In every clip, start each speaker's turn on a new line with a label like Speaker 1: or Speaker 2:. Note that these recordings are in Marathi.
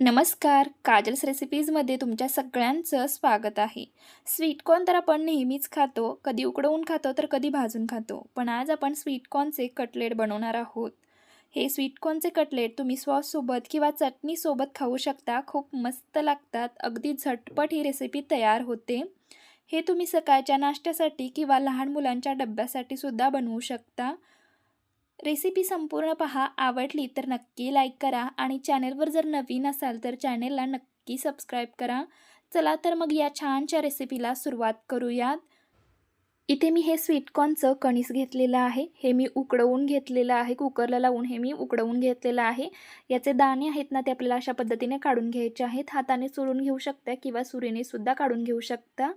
Speaker 1: नमस्कार काजल्स रेसिपीजमध्ये तुमच्या सगळ्यांचं स्वागत आहे. स्वीटकॉर्न तर आपण नेहमीच खातो कधी उकडवून खातो तर कधी भाजून खातो पण आज आपण स्वीटकॉर्नचे कटलेट बनवणार आहोत. हे स्वीटकॉर्नचे कटलेट तुम्ही सॉससोबत किंवा चटणीसोबत खाऊ शकता खूप मस्त लागतात अगदी झटपट ही रेसिपी तयार होते. हे तुम्ही सकाळच्या नाश्त्यासाठी किंवा लहान मुलांच्या डब्यासाठी सुद्धा बनवू शकता. रेसिपी संपूर्ण पहा. आवडली तर नक्की लाईक करा आणि चॅनेलवर जर नवीन असाल तर चॅनेलला नक्की सबस्क्राईब करा. चला तर मग या छानच्या रेसिपीला सुरुवात करूयात. इथे मी हे स्वीटकॉर्नचं कणीस घेतलेलं आहे. हे मी उकडवून घेतलेलं आहे. कुकरला लावून हे मी उकडवून घेतलेलं आहे. याचे दाणे आहेत ना ते आपल्याला अशा पद्धतीने काढून घ्यायचे आहेत. हाताने चुरून घेऊ शकता किंवा सुरीने सुद्धा काढून घेऊ शकता.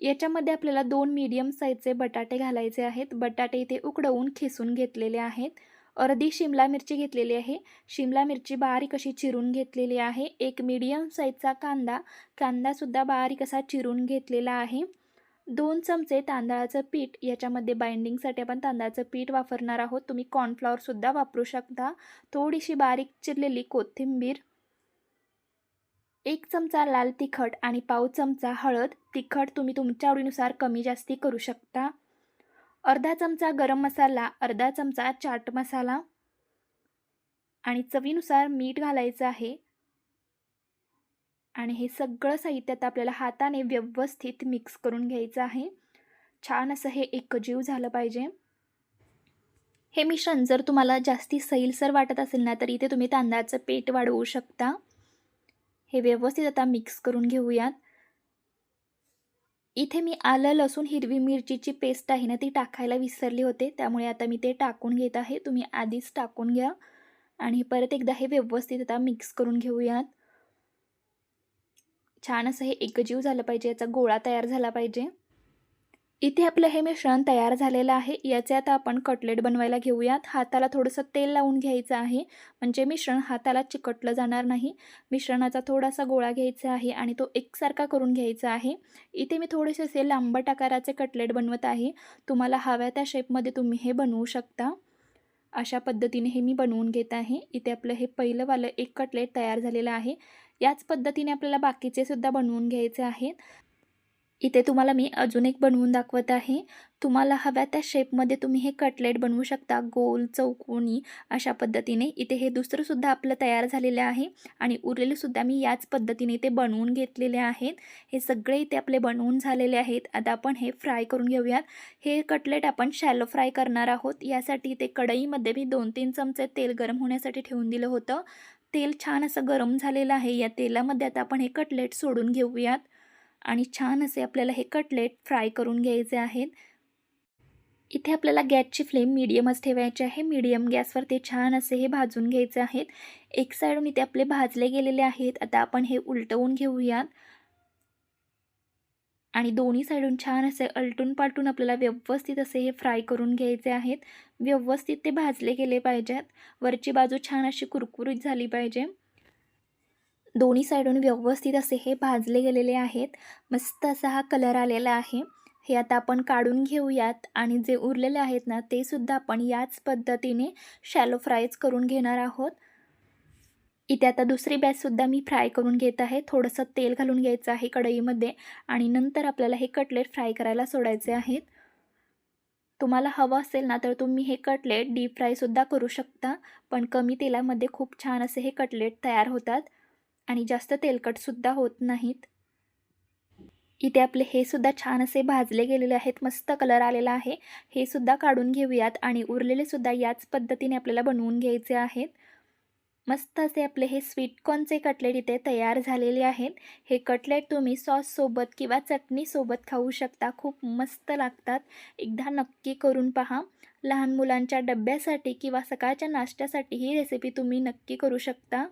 Speaker 1: याच्यामध्ये आपल्याला दोन मीडियम साईजचे बटाटे घालायचे आहेत. बटाटे इथे उकडवून खिसून घेतलेले आहेत. अर्धी शिमला मिरची घेतलेली आहे. शिमला मिरची बारीक अशी चिरून घेतलेली आहे. एक मीडियम साईजचा कांदा. कांदासुद्धा बारीक असा चिरून घेतलेला आहे. दोन चमचे तांदळाचं पीठ. याच्यामध्ये बाइंडिंगसाठी आपण तांदळाचं पीठ वापरणार आहोत. तुम्ही कॉर्नफ्लॉवरसुद्धा वापरू शकता. थोडीशी बारीक चिरलेली कोथिंबीर. एक चमचा लाल तिखट आणि पाव चमचा हळद. तिखट तुम्ही तुमच्या आवडीनुसार कमी जास्ती करू शकता. अर्धा चमचा गरम मसाला अर्धा चमचा चाट मसाला. आणि चवीनुसार मीठ घालायचं आहे. आणि हे सगळं साहित्य आता आपल्याला हाताने व्यवस्थित मिक्स करून घ्यायचं आहे. छान असं हे एकजीव झालं पाहिजे. हे मिश्रण जर तुम्हाला जास्ती सैलसर वाटत असेल ना तर इथे तुम्ही तांदळाचं पेट वाढवू शकता. हे व्यवस्थित आता मिक्स करून घेऊयात. इथे मी आलं लसूण हिरवी मिरचीची पेस्ट आहे ना ती टाकायला विसरली होते. त्यामुळे आता मी ते टाकून घेत आहे. तुम्ही आधीच टाकून घ्या. आणि परत एकदा हे व्यवस्थित आता मिक्स करून घेऊयात. छान असं हे एकजीव झालं पाहिजे. याचा गोळा तयार झाला पाहिजे. इथे आपलं हे मिश्रण तयार झालेलं आहे. याचे आता आपण कटलेट बनवायला घेऊयात. हाताला थोडंसं तेल लावून घ्यायचं आहे. म्हणजे मिश्रण हाताला चिकटलं जाणार नाही. मिश्रणाचा थोडासा गोळा घ्यायचा आहे आणि तो एकसारखा करून घ्यायचा आहे. इथे मी थोडेसे असे लांबट आकाराचे कटलेट बनवत आहे. तुम्हाला हव्या त्या शेपमध्ये तुम्ही हे बनवू शकता. अशा पद्धतीने हे मी बनवून घेत आहे. इथे आपलं हे पहिलंवालं एक कटलेट तयार झालेलं आहे. याच पद्धतीने आपल्याला बाकीचे सुद्धा बनवून घ्यायचे आहेत. इथे तुम्हाला मी अजून एक बनवून दाखवत आहे. तुम्हाला हव्या त्या शेपमध्ये तुम्ही हे कटलेट बनवू शकता गोल चौकोनी अशा पद्धतीने. इथे हे दुसरंसुद्धा आपलं तयार झालेलं आहे आणि उरलेलेसुद्धा मी याच पद्धतीने ते बनवून घेतलेले आहेत. हे सगळे इथे आपले बनवून झालेले आहेत. आता आपण हे फ्राय करून घेऊयात. हे कटलेट आपण शॅलो फ्राय करणार आहोत. यासाठी ते कढईमध्ये मी दोन तीन चमचे तेल गरम होण्यासाठी ठेवून दिलं होतं. तेल छान असं गरम झालेलं आहे. या तेलामध्ये आता आपण हे कटलेट सोडून घेऊयात. आणि छान असे आपल्याला हे कटलेट फ्राय करून घ्यायचे आहेत. इथे आपल्याला गॅसची फ्लेम मीडियमच ठेवायची आहे. मीडियम गॅसवर ते छान असे हे भाजून घ्यायचे आहेत. एक साईडून इथे आपले भाजले गेलेले आहेत. आता आपण हे उलटवून घेऊयात. आणि दोन्ही साईडून छान असे अलटून पालटून आपल्याला व्यवस्थित असे हे फ्राय करून घ्यायचे आहेत. व्यवस्थित ते भाजले गेले पाहिजेत. वरची बाजू छान अशी कुरकुरीत झाली पाहिजे. दोन्ही साईडून व्यवस्थित असे हे भाजले गेलेले आहेत. मस्त असा हा कलर आलेला आहे. हे आता आपण काढून घेऊयात आणि जे उरलेले आहेत ना ते सुद्धा आपण याच पद्धतीने शॅलो फ्रायच करून घेणार आहोत. इथे आता दुसरी बॅचसुद्धा मी फ्राय करून घेत आहे. थोडंसं तेल घालून घ्यायचं आहे कढईमध्ये आणि नंतर आपल्याला हे कटलेट फ्राय करायला सोडायचे आहेत. तुम्हाला हवं असेल ना तर तुम्ही हे कटलेट डीप फ्रायसुद्धा करू शकता पण कमी तेलामध्ये खूप छान असे हे कटलेट तयार होतात. आणि जास्त तेलकटसुद्धा होत नाहीत. इथे आपले हे सुद्धा छान असे भाजले गेलेले आहेत. मस्त कलर आलेला आहे. हे सुद्धा काढून घेऊयात आणि उरलेले सुद्धा याच पद्धतीने आपल्याला बनवून घ्यायचे आहेत. मस्त असे आपले हे स्वीटकॉर्नचे कटलेट इथे तयार झालेले आहेत. हे कटलेट तुम्ही सॉससोबत किंवा चटणीसोबत खाऊ शकता. खूप मस्त लागतात. एकदा नक्की करून पहा. लहान मुलांच्या डब्यासाठी किंवा सकाळच्या नाश्त्यासाठी ही रेसिपी तुम्ही नक्की करू शकता.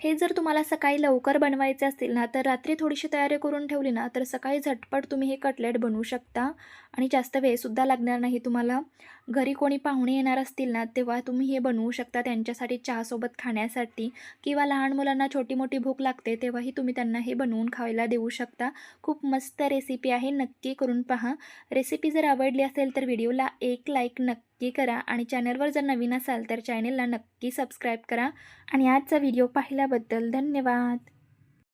Speaker 1: हे जर तुम्हाला सकाळी लवकर बनवायचे असतील ना तर रात्री थोडीशी तयारी करून ठेवली ना तर सकाळी झटपट तुम्ही हे कटलेट बनवू शकता. आणि जास्त वेळसुद्धा लागणार नाही तुम्हाला. घरी कोणी पाहुणे येणार असतील ना तेव्हा तुम्ही हे बनवू शकता त्यांच्यासाठी चहासोबत खाण्यासाठी. किंवा लहान मुलांना छोटी मोठी भूक लागते तेव्हाही तुम्ही त्यांना हे बनवून खायला देऊ शकता. खूप मस्त रेसिपी आहे नक्की करून पहा. रेसिपी जर आवडली असेल तर व्हिडिओला एक लाईक नक्की करा आणि चॅनलवर जर नवीन असाल तर चॅनलला नक्की सबस्क्राईब करा. आणि आजचा व्हिडिओ पाहिल्याबद्दल धन्यवाद.